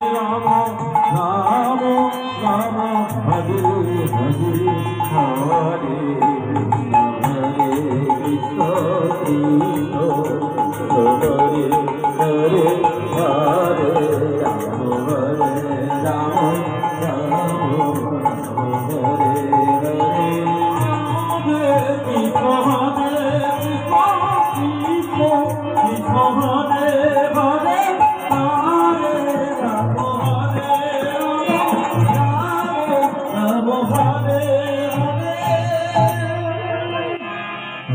Rama Rama Rama Hare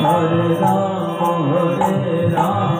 Hare Rama Hare Rama